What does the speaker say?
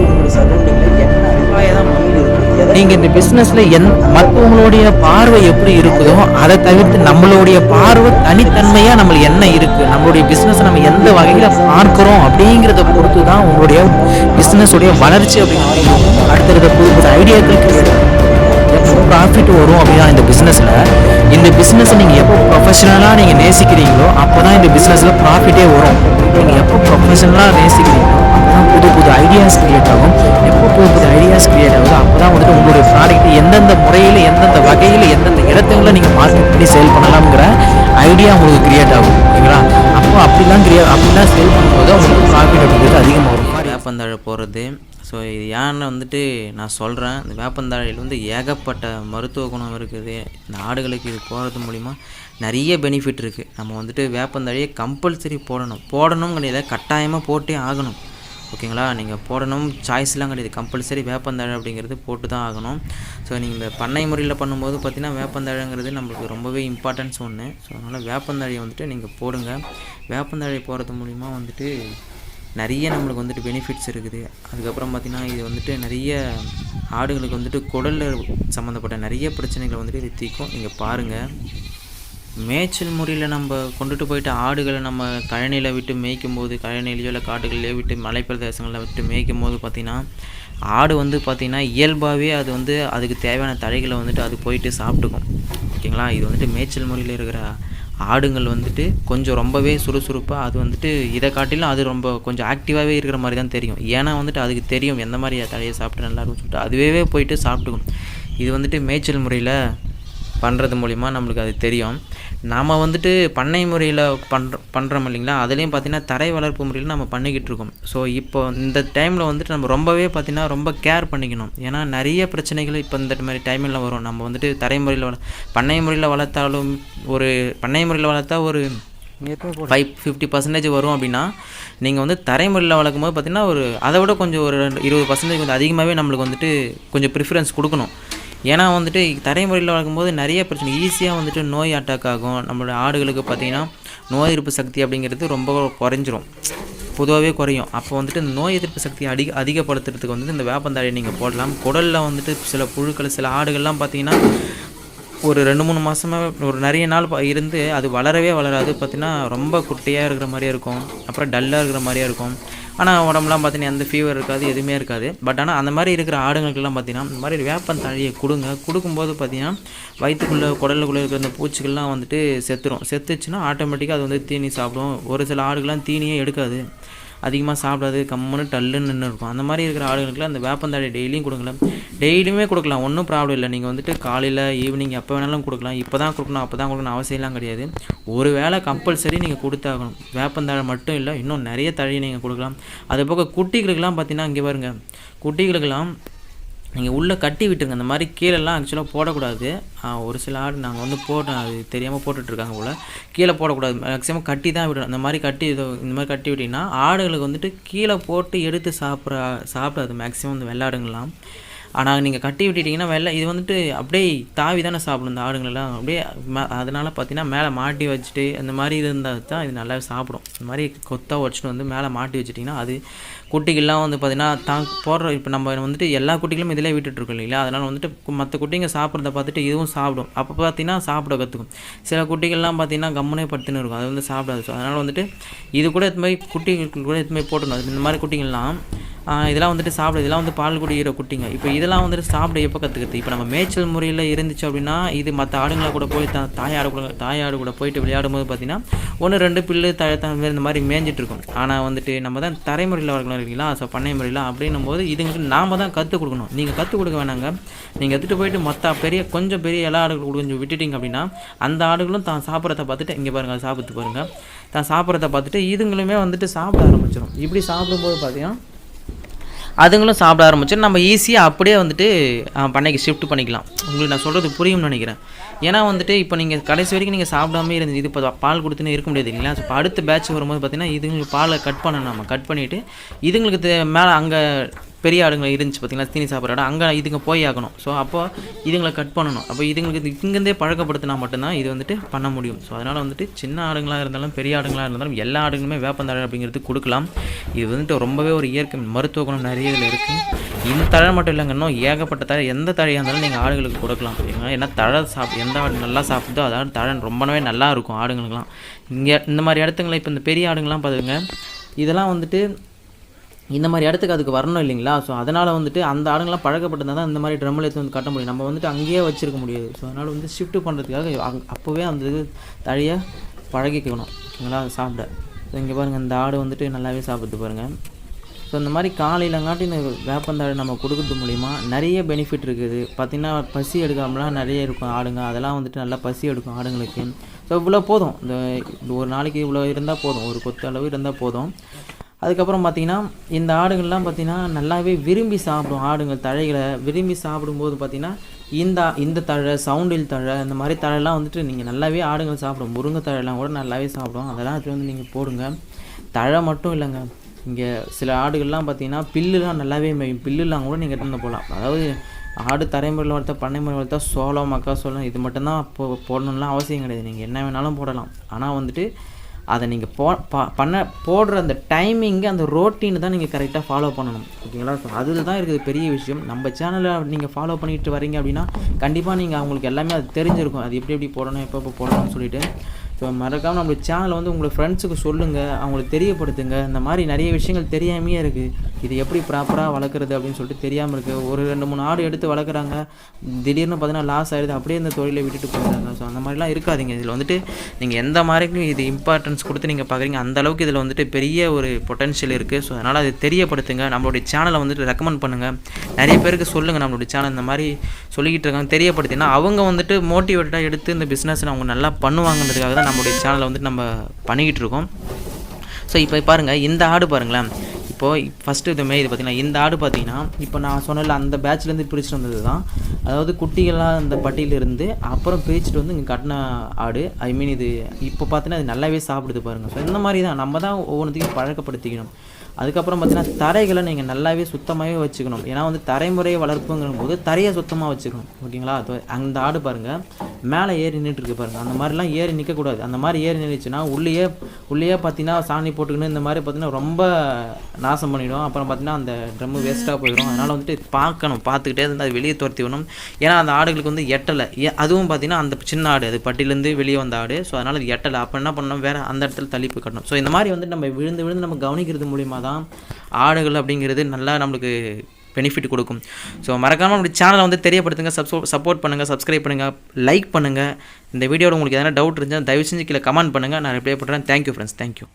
மாதிரி உங்களுடைய சரௌண்டிங்கில் என்ன அபிப்பிராயம் தான் நீங்கள் இந்த பிஸ்னஸில் எந் மற்றவங்களுடைய பார்வை எப்படி இருக்குதோ அதை தவிர்த்து நம்மளுடைய பார்வை தனித்தன்மையாக நம்மளுக்கு என்ன இருக்குது நம்மளுடைய பிஸ்னஸை நம்ம எந்த வகையில் பார்க்குறோம் அப்படிங்கிறத பொறுத்து தான் உங்களுடைய பிஸ்னஸுடைய வளர்ச்சி அப்படின்னு அடுத்தடுத்த புது புது ஐடியாக்கள் எப்போ ப்ராஃபிட் வரும் அப்படின்னா இந்த பிஸ்னஸில் இந்த பிஸ்னஸை நீங்கள் எப்போ ப்ரொஃபஷனலாக நீங்கள் நேசிக்கிறீங்களோ அப்போ தான் இந்த பிஸ்னஸில் ப்ராஃபிட்டே வரும். நீங்கள் எப்போ ப்ரொஃபஷனலாக நேசிக்கிறீங்களோ அப்போ தான் புது புது ஐடியாஸ் புது கிரியேட் ஆகுது அப்போ தான் வந்துட்டு உங்களுடைய ப்ராடக்ட் எந்தெந்த முறையில் எந்தெந்த வகையில் எந்தெந்த இடத்துல நீங்கள் மார்க்கெட் பண்ணி சேல் பண்ணலாம்ங்கிற ஐடியா உங்களுக்கு கிரியேட் ஆகும். ஓகேங்களா அப்போ அப்படிலாம் கிரியேட் அப்படிலாம் சேல் பண்ணும்போது உங்களுக்கு ப்ராஃபிட் அப்படிங்கிறது அதிகமாக வேப்பந்தாழை போகிறது ஸோ இது ஏன்னு வந்துட்டு நான் சொல்கிறேன் இந்த வேப்பந்தாழையில் வந்து ஏகப்பட்ட மருத்துவ குணம் இருக்குது. இந்த ஆடுகளுக்கு இது போகிறது மூலிமா நிறைய பெனிஃபிட் இருக்குது நம்ம வந்துட்டு வேப்பந்தாழையை கம்பல்சரி போடணும். போடணும் கிடையாது கட்டாயமாக போட்டே ஆகணும். ஓகேங்களா? நீங்கள் போடணும். சாய்ஸ்லாம் கிடையாது. கம்பல்சரி வேப்பந்தழை அப்படிங்கிறது போட்டு தான் ஆகணும். ஸோ நீங்கள் இந்த பண்ணை முறையில் பண்ணும்போது பார்த்தீங்கன்னா வேப்பந்தழைங்கிறது நம்மளுக்கு ரொம்பவே இம்பார்ட்டன்ஸ் ஒன்று ஸோ அதனால் வேப்பந்தழையை வந்துட்டு நீங்கள் போடுங்க. வேப்பந்தழை போடுறது மூலிமா வந்துட்டு நிறைய நம்மளுக்கு வந்துட்டு பெனிஃபிட்ஸ் இருக்குது. அதுக்கப்புறம் பார்த்திங்கன்னா இது வந்துட்டு நிறைய ஆடுகளுக்கு வந்துட்டு குடலில் சம்மந்தப்பட்ட நிறைய பிரச்சனைகளை வந்துட்டு இது தீர்க்கும் நீங்கள் பாருங்கள் மேய்ச்சல் முறையில் நம்ம கொண்டுட்டு போயிட்டு ஆடுகளை நம்ம கழனியில் விட்டு மேய்க்கும் போது கழனிலையோ இல்லை காட்டுகளிலையோ விட்டு மலை பிரதேசங்களில் விட்டு மேய்க்கும் போது பார்த்திங்கன்னா ஆடு வந்து பார்த்திங்கன்னா இயல்பாகவே அது வந்து அதுக்கு தேவையான தழைகளை வந்துட்டு அது போயிட்டு சாப்பிட்டுக்கும். ஓகேங்களா? இது வந்துட்டு மேய்ச்சல் முறையில் இருக்கிற ஆடுங்கள் வந்துட்டு கொஞ்சம் ரொம்பவே சுறுசுறுப்பாக அது வந்துட்டு இதை காட்டிலும் அது ரொம்ப கொஞ்சம் ஆக்டிவாகவே இருக்கிற மாதிரி தான் தெரியும். ஏன்னா வந்துட்டு அதுக்கு தெரியும் எந்த மாதிரி தழையை சாப்பிட்டு நல்லா இருக்கும்னு சொல்லிட்டு அதுவே போயிட்டு சாப்பிட்டுக்கும். இது வந்துட்டு மேய்ச்சல் முறையில் பண்ணுறது மூலிமா நம்மளுக்கு அது தெரியும். நாம் வந்துட்டு பண்ணை முறையில் பண்ணுற பண்ணுறோம் இல்லைங்களா? அதுலேயும் பார்த்தீங்கன்னா தரை வளர்ப்பு முறையில் நம்ம பண்ணிக்கிட்டு இருக்கோம். ஸோ இப்போ இந்த டைமில் வந்துட்டு நம்ம ரொம்பவே பார்த்தீங்கன்னா ரொம்ப கேர் பண்ணிக்கணும். ஏன்னா நிறைய பிரச்சனைகள் இப்போ இந்த மாதிரி டைமில் வரும். நம்ம வந்துட்டு தரை முறையில் வள பண்ணை முறையில் வளர்த்தாலும் ஒரு பண்ணை முறையில் வளர்த்தா ஒரு ஃபைவ் ஃபிஃப்டி பர்சன்டேஜ் வரும் அப்படின்னா நீங்கள் வந்து தரைமுறையில் வளர்க்கும் போது பார்த்தீங்கன்னா ஒரு அதை விட கொஞ்சம் ஒரு ரெண்டு இருபது பர்சன்டேஜ் கொஞ்சம் அதிகமாகவே நம்மளுக்கு வந்துட்டு கொஞ்சம் ப்ரிஃபரன்ஸ் கொடுக்கணும். ஏன்னா வந்துட்டு தரைமுறையில் வளர்க்கும்போது நிறைய பிரச்சனை. ஈஸியாக வந்துட்டு நோய் அட்டாக் ஆகும். நம்மளோட ஆடுகளுக்கு பார்த்தீங்கன்னா நோய் எதிர்ப்பு சக்தி அப்படிங்கிறது ரொம்ப குறைஞ்சிரும். பொதுவாகவே குறையும். அப்போ வந்துட்டு நோய் எதிர்ப்பு சக்தியை அதிக அதிகப்படுத்துறதுக்கு வந்துட்டு இந்த வேப்பந்தாழையை நீங்கள் போடலாம். குடலில் வந்துட்டு சில புழுக்கள் சில ஆடுகள்லாம் பார்த்தீங்கன்னா ஒரு ரெண்டு மூணு மாதமாக ஒரு நிறைய நாள் இருந்து அது வளரவே வளராது. பார்த்தீங்கன்னா ரொம்ப குட்டையாக இருக்கிற மாதிரியே இருக்கும். அப்புறம் டல்லாக இருக்கிற மாதிரியே இருக்கும். ஆனால் உடம்புலாம் பார்த்தீங்கன்னா எந்த ஃபீவர் இருக்காது எதுவுமே இருக்காது. பட் ஆனால் அந்த மாதிரி இருக்கிற ஆடுங்களுக்கெல்லாம் பார்த்தீங்கன்னா இந்த மாதிரி வேப்பன் தழையை கொடுங்க. கொடுக்கும்போது பார்த்தீங்கன்னா வயிற்றுக்குள்ளே குடலுக்குள்ளே இருக்கிற அந்த பூச்சிகள்லாம் வந்துட்டு செத்துரும். செத்துச்சுன்னா ஆட்டோமேட்டிக்காக அது வந்து தீனி சாப்பிடும். ஒரு சில ஆடுகள்லாம் தீனியே எடுக்காது. அதிகமாக சாப்பிடாது கம்முன்னு டல்லுன்னு நின்று இருக்கும் அந்த மாதிரி இருக்கிற ஆளுங்களுக்குலாம் அந்த வேப்பந்தாழை டெய்லியும் கொடுங்களேன். டெய்லியுமே கொடுக்கலாம் ஒன்றும் ப்ராப்ளம் இல்லை. நீங்கள் வந்துட்டு காலையில் ஈவினிங் எப்போ வேணாலும் கொடுக்கலாம். இப்போ தான் கொடுக்கணும் அப்போ தான் கொடுக்கணும் அவசியம்லாம் கிடையாது. ஒரு வேளை கம்பல்சரி நீங்கள் கொடுத்தாகணும். வேப்பந்தாழை மட்டும் இல்லை இன்னும் நிறைய தழையை நீங்கள் கொடுக்கலாம். அது போக குட்டிகளுக்கெல்லாம் பார்த்தீங்கன்னா இங்கே பாருங்கள் குட்டிகளுக்கெல்லாம் நீங்கள் உள்ளே கட்டி விட்டுருங்க. அந்த மாதிரி கீழெல்லாம் ஆக்சுவலாக போடக்கூடாது. ஒரு சில ஆடு நாங்கள் வந்து போட்டோம். அது தெரியாமல் போட்டுட்ருக்காங்க போல். கீழே போடக்கூடாது. மேக்ஸிமம் கட்டி தான் விடணும். அந்த மாதிரி கட்டி இதோ இந்த மாதிரி கட்டி விட்டிங்கன்னா ஆடுகளுக்கு வந்துட்டு கீழே போட்டு எடுத்து சாப்பிட்ற சாப்பிடாது. மேக்ஸிமம் இந்த வெள்ளாடுங்கள்லாம். ஆனால் நீங்கள் கட்டி விட்டுட்டிங்கன்னா வெள்ளை இது வந்துட்டு அப்படியே தாவி தானே சாப்பிடும் இந்த ஆடுங்களெல்லாம். அப்படியே மே அதனால் பார்த்தீங்கன்னா மேலே மாட்டி வச்சுட்டு அந்த மாதிரி இருந்தால் தான் இது நல்லாவே சாப்பிடும். இந்த மாதிரி கொத்தாக வச்சுட்டு வந்து மேலே மாட்டி வச்சுட்டிங்கன்னா அது குட்டிகள்லாம் வந்து பார்த்தீங்கன்னா தான் போடுற இப்போ நம்ம வந்துட்டு எல்லா குட்டிகளும் இதிலே விட்டுட்ருக்கோம் இல்லைங்களா? அதனால் வந்துட்டு மற்ற குட்டிங்க சாப்பிட்றத பார்த்துட்டு இதுவும் சாப்பிடும். அப்போ பார்த்தீங்கன்னா சாப்பிட கற்றுக்கும் சில குட்டிகள்லாம் பார்த்தீங்கன்னா கம்முனே படுத்துன்னு இருக்கும். அது வந்து சாப்பிடாது. ஸோ அதனால் வந்துட்டு இது கூட இது மாதிரி குட்டிகளுக்கு கூட இது மாதிரி இந்த மாதிரி குட்டிங்கள்லாம் இதெல்லாம் வந்துட்டு சாப்பிட இதெல்லாம் வந்து பால் குடிக்கிற குட்டிங்க. இப்போ இதெல்லாம் வந்துட்டு சாப்பிட எப்போ கற்றுக்கிறது இப்போ நம்ம மேய்ச்சல் முறையில் இருந்துச்சு அப்படின்னா இது மற்ற ஆடுங்களை கூட போய் தா தாயாடு கூட தாயாடு கூட போயிட்டு விளையாடும் போது பார்த்தீங்கன்னா ஒன்று ரெண்டு பில்லு த இந்த மாதிரி மேய்ஞ்சிட்டு இருக்கும். ஆனால் வந்துட்டு நம்ம தான் தரைமுறையில் வளர்க்கலாம் இருக்கீங்களா ஸோ பண்ணை முறையில் அப்படின்னும் போது இதுங்களுக்கு நாம் தான் கற்றுக் கொடுக்கணும். நீங்கள் கற்றுக் கொடுக்க வேணாங்க. நீங்கள் எடுத்துகிட்டு போயிட்டு மற்ற பெரிய கொஞ்சம் பெரிய எல்லா ஆடுகளும் கொஞ்சம் விட்டுட்டீங்க அப்படின்னா அந்த ஆடுகளும் தான் சாப்பிட்றத பார்த்துட்டு இங்கே பாருங்கள் சாப்பிட்டு பாருங்கள் தான் சாப்பிட்றத பார்த்துட்டு இதுங்களுமே வந்துட்டு சாப்பிட ஆரம்பிச்சிடும் இப்படி சாப்பிடும்போது பார்த்தீங்கன்னா அதுங்களும் சாப்பிட ஆரம்பிச்சு நம்ம ஈஸியாக அப்படியே வந்துட்டு பண்ணைக்கு ஷிஃப்ட் பண்ணிக்கலாம். உங்களுக்கு நான் சொல்கிறது புரியும்னு நினைக்கிறேன். ஏன்னா வந்துட்டு இப்போ நீங்கள் கடைசி வரைக்கும் நீங்கள் சாப்பிடாம இருந்து இது இப்போ பால் கொடுத்துன்னு இருக்க முடியாது இல்லைங்களா? ஸோ இப்போ அடுத்த பேட்ச் வரும்போது பார்த்தீங்கன்னா இதுங்களுக்கு பாலை கட் பண்ணணும் நம்ம. கட் பண்ணிவிட்டு இதுங்களுக்கு மேலே அங்கே பெரிய ஆடுங்க இருந்துச்சு பார்த்தீங்களா? தீனி சாப்பிட்ற இடம் அங்கே இதுங்க போய் ஆகணும். ஸோ அப்போ இதுங்களை கட் பண்ணணும். அப்போ இதுங்களுக்கு இங்கேருந்தே பழக்கப்படுத்தினா மட்டும்தான் இது வந்துட்டு பண்ண முடியும். ஸோ அதனால் வந்துட்டு சின்ன ஆடுங்களாக இருந்தாலும் பெரிய ஆடுங்களாக இருந்தாலும் எல்லா ஆடுங்களுமே வேப்பந்தழை அப்படிங்கிறது கொடுக்கலாம். இது வந்துட்டு ரொம்பவே ஒரு இயற்கை மருத்துவ குணம் நிறைய இதில் இருக்குது இந்த தழை மட்டும் இல்லைங்க இன்னும் ஏகப்பட்ட தழை. எந்த தழையாக இருந்தாலும் நீங்கள் ஆடுகளுக்கு கொடுக்கலாம். ஏன்னா தழை சாப் எந்த ஆடு நல்லா சாப்பிடுதோ அதாவது தழை. ரொம்பவே நல்லா இருக்கும் ஆடுங்களுக்குலாம் இங்கே இந்த மாதிரி இடத்துங்களை இப்போ இந்த பெரிய ஆடுங்கள்லாம் பார்த்துங்க இதெல்லாம் வந்துட்டு இந்த மாதிரி இடத்துக்கு அதுக்கு வரணும் இல்லைங்களா? ஸோ அதனால் வந்துட்டு அந்த ஆடுங்கள்லாம் பழக்கப்பட்டிருந்தால் தான் இந்த மாதிரி ட்ரம்மில் எடுத்து வந்து கட்ட முடியும். நம்ம வந்துட்டு அங்கேயே வச்சிருக்க முடியாது. ஸோ அதனால் வந்து ஷிஃப்ட் பண்ணுறதுக்காக அங் அப்போவே அந்த இது தழையை பழகிக்கணும். ஓகேங்களா அதை சாப்பிட. ஸோ இங்கே பாருங்கள் இந்த ஆடு வந்துட்டு நல்லாவே சாப்பிட்டு பாருங்கள் ஸோ இந்த மாதிரி காலையிலங்காட்டி இந்த வேப்பந்தாடு நம்ம கொடுக்கறது மூலிமா நிறைய பெனிஃபிட் இருக்குது. பார்த்திங்கன்னா பசி எடுக்காமலாம் நிறைய இருக்கும் ஆடுங்க. அதெல்லாம் வந்துட்டு நல்லா பசி எடுக்கும் ஆடுங்களுக்கு. ஸோ இவ்வளோ போதும். இந்த இந்த ஒரு நாளைக்கு இவ்வளோ இருந்தால் போதும். ஒரு கொத்து அளவு இருந்தால் போதும். அதுக்கப்புறம் பார்த்தீங்கன்னா இந்த ஆடுகள்லாம் பார்த்தீங்கன்னா நல்லாவே விரும்பி சாப்பிடும் ஆடுங்கள் தழைகளை விரும்பி சாப்பிடும்போது பார்த்தீங்கன்னா இந்த இந்த தழை சவுண்டில் தழை இந்த மாதிரி தழைலாம் வந்துட்டு நீங்கள் நல்லாவே ஆடுங்கள் சாப்பிடும். முருங்கை தழைலாம் கூட நல்லாவே சாப்பிடும். அதெல்லாம் வந்து நீங்கள் போடுங்க. தழை மட்டும் இல்லைங்க. இங்கே சில ஆடுகள்லாம் பார்த்தீங்கன்னா பில்லுலாம் நல்லாவே மேயும். பில்லுலாம் கூட நீங்கள் எடுத்து வந்து போகலாம் அதாவது ஆடு தரைமுறையில் வளர்த்தா பண்ணை முறையில் வளர்த்தா சோளம் மக்காசோளம் இது மட்டும்தான் போ போடணும்லாம் அவசியம் கிடையாது. நீங்கள் என்ன வேணாலும் போடலாம். ஆனால் வந்துட்டு அதை நீங்கள் போ பண்ண போடுற அந்த டைமிங்கு அந்த ரோட்டீன் தான் நீங்கள் கரெக்டாக ஃபாலோ பண்ணணும். ஓகேங்களா ஸோ அதில் தான் இருக்குது பெரிய விஷயம். நம்ம சேனலை நீங்கள் ஃபாலோ பண்ணிட்டு வரீங்க அப்படின்னா கண்டிப்பாக நீங்கள் அவங்களுக்கு எல்லாமே அது தெரிஞ்சிருக்கும். அது எப்படி எப்படி போடணும் எப்போ எப்போ போடணும்னு சொல்லிட்டு. ஸோ மறக்காமல் நம்மளுடைய சேனலை வந்து உங்களை ஃப்ரெண்ட்ஸுக்கு சொல்லுங்கள் அவங்களுக்கு தெரியப்படுத்துங்க. இந்த மாதிரி நிறைய விஷயங்கள் தெரியாமையே இருக்குது இது எப்படி ப்ராப்பராக வளர்க்குறது அப்படின்னு சொல்லிட்டு தெரியாமல் இருக்குது ஒரு ரெண்டு மூணு ஆடு எடுத்து வளர்க்குறாங்க. திடீர்னு பார்த்தீங்கன்னா லாஸ் ஆயிடுது. அப்படியே இந்த தொழிலை விட்டுட்டு போயிடுறாங்க. ஸோ அந்த மாதிரிலாம் இருக்காதீங்க. இதில் வந்துட்டு நீங்கள் எந்த மாதிரிக்கும் இது இம்பார்ட்டன்ஸ் கொடுத்து நீங்கள் பார்க்குறீங்க அந்த அளவுக்கு இதில் வந்துட்டு பெரிய ஒரு பொட்டன்ஷியல் இருக்குது ஸோ அதனால் அது தெரியப்படுத்துங்க. நம்மளுடைய சேனலை வந்துட்டு ரெக்கமெண்ட் பண்ணுங்கள் நிறைய பேருக்கு சொல்லுங்கள் நம்மளுடைய சேனல் இந்த மாதிரி சொல்லிக்கிட்டு இருக்காங்க. தெரியப்படுத்தினா அவங்க வந்துட்டு மோட்டிவேட்டடாக எடுத்து இந்த பிஸ்னஸ் அவங்க நல்லா பண்ணுவாங்கன்றதுக்காக தான் நம்மளுடைய சேனலை வந்துட்டு நம்ம பண்ணிக்கிட்டு இருக்கோம். ஸோ இப்போ பாருங்கள் இந்த ஆடு பாருங்களேன். இப்போது ஃபஸ்ட்டு இதுமே இது பார்த்திங்கன்னா இந்த ஆடு பார்த்தீங்கன்னா இப்போ நான் சொன்னல அந்த பேட்ச்லேருந்து பிரிச்சுட்டு வந்தது தான் அதாவது குட்டிகளாக அந்த பட்டியிலிருந்து அப்புறம் பிரிச்சுட்டு வந்து இங்கே கட்டின ஆடு. ஐ மீன் இது இப்போ பார்த்தீங்கன்னா அது நல்லாவே சாப்பிடுது பாருங்கள் ஸோ இந்த மாதிரி தான் நம்ம தான் ஒவ்வொன்றுத்தையும் பழக்கப்படுத்திக்கணும். அதுக்கப்புறம் பார்த்தீங்கன்னா தரைகளை நீங்கள் நல்லாவே சுத்தமாகவே வச்சுக்கணும். ஏன்னா வந்து தரைமுறை வளர்ப்புங்கிற போது தரையை சுத்தமாக வச்சுக்கணும். ஓகேங்களா? அது அந்த ஆடு பாருங்கள் மேலே ஏறி நின்றுட்டு இருக்கு பாருங்கள் அந்த மாதிரிலாம் ஏறி நிற்கக்கூடாது அந்த மாதிரி ஏறி நின்றுச்சுன்னா உள்ளேயே உள்ளேயே பார்த்தீங்கன்னா சாணி போட்டுக்கின்னு இந்த மாதிரி பார்த்தீங்கன்னா ரொம்ப நாசம் பண்ணிவிடும் அப்புறம் பார்த்தீங்கன்னா அந்த ட்ரம்மு வேஸ்ட்டாக போயிடும். அதனால் வந்துட்டு பார்க்கணும். பார்த்துக்கிட்டே இருந்து அதை வெளியே துரத்தி விடணும். ஏன்னா அந்த ஆடுகளுக்கு வந்து எட்டலை. அதுவும் பார்த்தீங்கன்னா அந்த சின்ன ஆடு. அது பட்டிலேருந்து வெளியே வந்த ஆடு. ஸோ அதனால் அது எட்டலை. அப்போ என்ன பண்ணணும்? வேறு அந்த இடத்துல தள்ளிப்பு கட்டணும். ஸோ இந்த மாதிரி வந்து நம்ம விழுந்து விழுந்து நம்ம கவனிக்கிறது மூலிமா தான் ஆடுகள் அப்படிங்கிறது நல்லா நம்மளுக்கு பெனிஃபிட் கொடுக்கும். ஸோ மறக்காமல் நம்மளுடைய சேனலை வந்து தெரியப்படுத்துங்க சப்ஸ்ோ சப்போர்ட் பண்ணுங்கள் சப்ஸ்கிரைப் பண்ணுங்கள் லைக் பண்ணுங்கள் இந்த வீடியோவில் உங்களுக்கு எதனா டவுட் இருந்தால் தயவு செஞ்சு கீழே கமெண்ட் பண்ணுங்கள் நான் ரிப்ளை பண்ணுறேன் தேங்க்யூ ஃப்ரெண்ட்ஸ் தேங்க்யூ